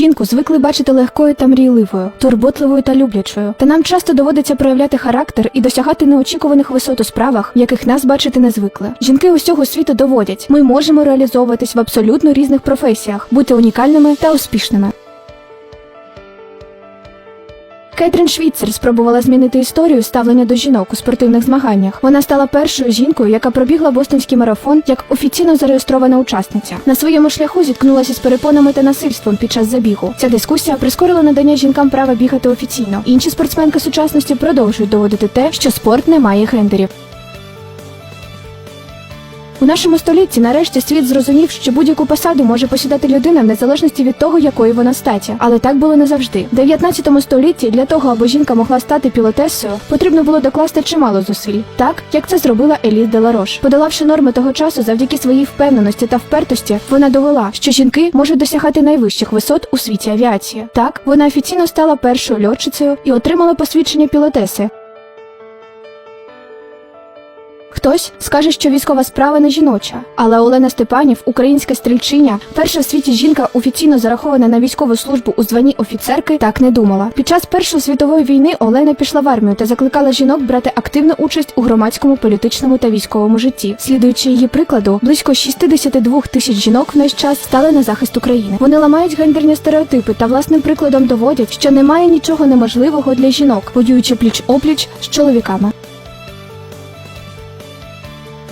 Жінку звикли бачити легкою та мрійливою, турботливою та люблячою. Та нам часто доводиться проявляти характер і досягати неочікуваних висот у справах, яких нас бачити не звикли. Жінки усього світу доводять, ми можемо реалізовуватись в абсолютно різних професіях, бути унікальними та успішними. Кетрін Швіцер спробувала змінити історію ставлення до жінок у спортивних змаганнях. Вона стала першою жінкою, яка пробігла бостонський марафон як офіційно зареєстрована учасниця. На своєму шляху зіткнулася з перепонами та насильством під час забігу. Ця дискусія прискорила надання жінкам права бігати офіційно. Інші спортсменки сучасності продовжують доводити те, що спорт не має гендерів. Нашому столітті нарешті світ зрозумів, що будь-яку посаду може посідати людина в незалежності від того, якої вона статі. Але так було не завжди. В 19 столітті для того, аби жінка могла стати пілотесою, потрібно було докласти чимало зусиль, так як це зробила Еліс Деларош. Подолавши норми того часу, завдяки своїй впевненості та впертості, вона довела, що жінки можуть досягати найвищих висот у світі авіації. Так, вона офіційно стала першою льотчицею і отримала посвідчення пілотеси, Хтось скаже, що військова справа не жіноча, але Олена Степанів, українська стрільчиня, перша в світі жінка офіційно зарахована на військову службу у званні офіцерки, так не думала. Під час Першої світової війни Олена пішла в армію та закликала жінок брати активну участь у громадському, політичному та військовому житті. Слідуючи її прикладу, близько 62 тисяч жінок в наш час стали на захист України. Вони ламають гендерні стереотипи та власним прикладом доводять, що немає нічого неможливого для жінок, воюючи пліч опліч з чоловіками.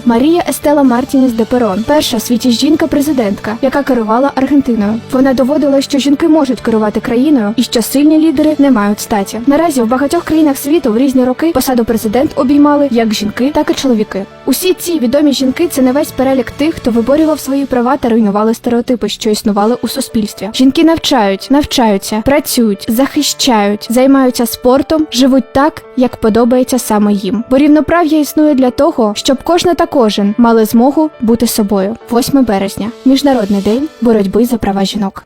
Марія Естела Мартінес де Перон, перша в світі жінка-президентка, яка керувала Аргентиною. Вона доводила, що жінки можуть керувати країною і що сильні лідери не мають статі. Наразі в багатьох країнах світу в різні роки посаду президент обіймали як жінки, так і чоловіки. Усі ці відомі жінки це не весь перелік тих, хто виборював свої права та руйнували стереотипи, що існували у суспільстві. Жінки навчають, навчаються, працюють, захищають, займаються спортом, живуть так, як подобається саме їм. Бо рівноправ'я існує для того, щоб кожна та кожен мали змогу бути собою. 8 березня, міжнародний день боротьби за права жінок.